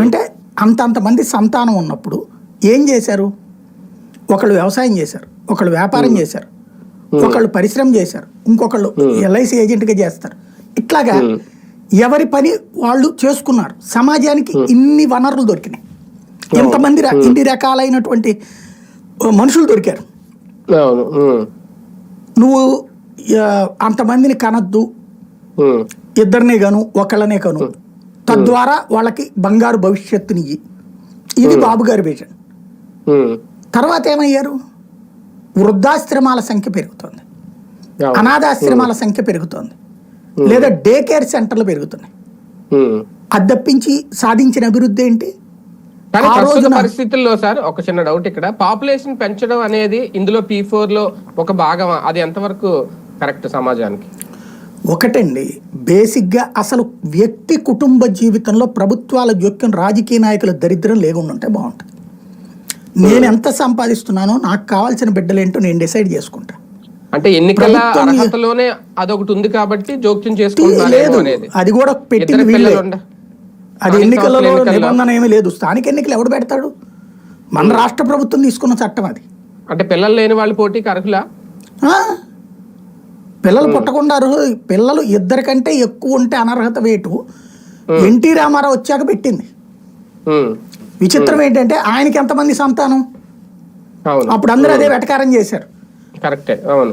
అంటే అంత అంతమంది సంతానం ఉన్నప్పుడు ఏం చేశారు? ఒకళ్ళు వ్యవసాయం చేశారు ఒకళ్ళు వ్యాపారం చేశారు ఒకళ్ళు పరిశ్రమ చేశారు ఇంకొకళ్ళు ఎల్ఐసి ఏజెంట్గా చేస్తారు. ఇట్లాగా ఎవరి పని వాళ్ళు చేసుకున్నారు. సమాజానికి ఇన్ని వనరులు దొరికినాయి. ఇంతమంది ర- ఇన్ని రకాలైనటువంటి మనుషులు దొరికారు. నువ్వు అంతమందిని కనద్దు. ఇద్దరినే గాను ఒకళ్ళనే కను. తద్వారా వాళ్ళకి బంగారు భవిష్యత్తునియ్యి ఇది బాబు గారి విజన్ ఉమ్. తర్వాత ఏమయ్యారు? వృద్ధాశ్రమాల సంఖ్య పెరుగుతుంది. అవును. అనాథాశ్రమాల సంఖ్య పెరుగుతుంది. లేదా డే కేర్ సెంటర్లు పెరుగుతున్నాయి. ఉమ్. అది తప్పించి సాధించిన అభివృద్ధి ఏంటి? పరిస్థితుల్లో సార్ ఒక చిన్న డౌట్ ఇక్కడ. పాపులేషన్ పెంచడం అనేది ఇందులో పీ ఫోర్లో ఒక భాగమా? అది ఎంతవరకు కరెక్ట్ సమాజానికి? ఒకటండి బేసిక్గా అసలు వ్యక్తి కుటుంబ జీవితంలో ప్రభుత్వాల జోక్యం రాజకీయ నాయకుల దరిద్రం లేకుండా ఉంటే బాగుంటుంది. నేను ఎంత సంపాదిస్తున్నానో నాకు కావాల్సిన బిడ్డలేంటో నేను డిసైడ్ చేసుకుంటా. అంటే ఎన్నికల అర్హతలోనే అదొకటి ఉంది కాబట్టి జోక్యం అనేది. అది కూడా ఇద్దరు వీళ్ళే. అది ఎన్నికలలో నిబంధన ఏమీ లేదు. స్థానిక ఎన్నికలు ఎవడు పెడతాడు? మన రాష్ట్ర ప్రభుత్వం తీసుకున్న చట్టం అది. అంటే పిల్లలు లేని వాళ్ళు పోటీకి అర్హులా? పిల్లలు పుట్టకుండా అర్హు- పిల్లలు ఇద్దరికంటే ఎక్కువ ఉంటే అనర్హత వేటు. ఎన్టీ రామారావు వచ్చాక పెట్టింది. విచిత్రం ఏంటంటే ఆయనకి ఎంతమంది సంతానం? అప్పుడు అందరూ అదే వెటకారం చేశారు. కరెక్టే. అవును.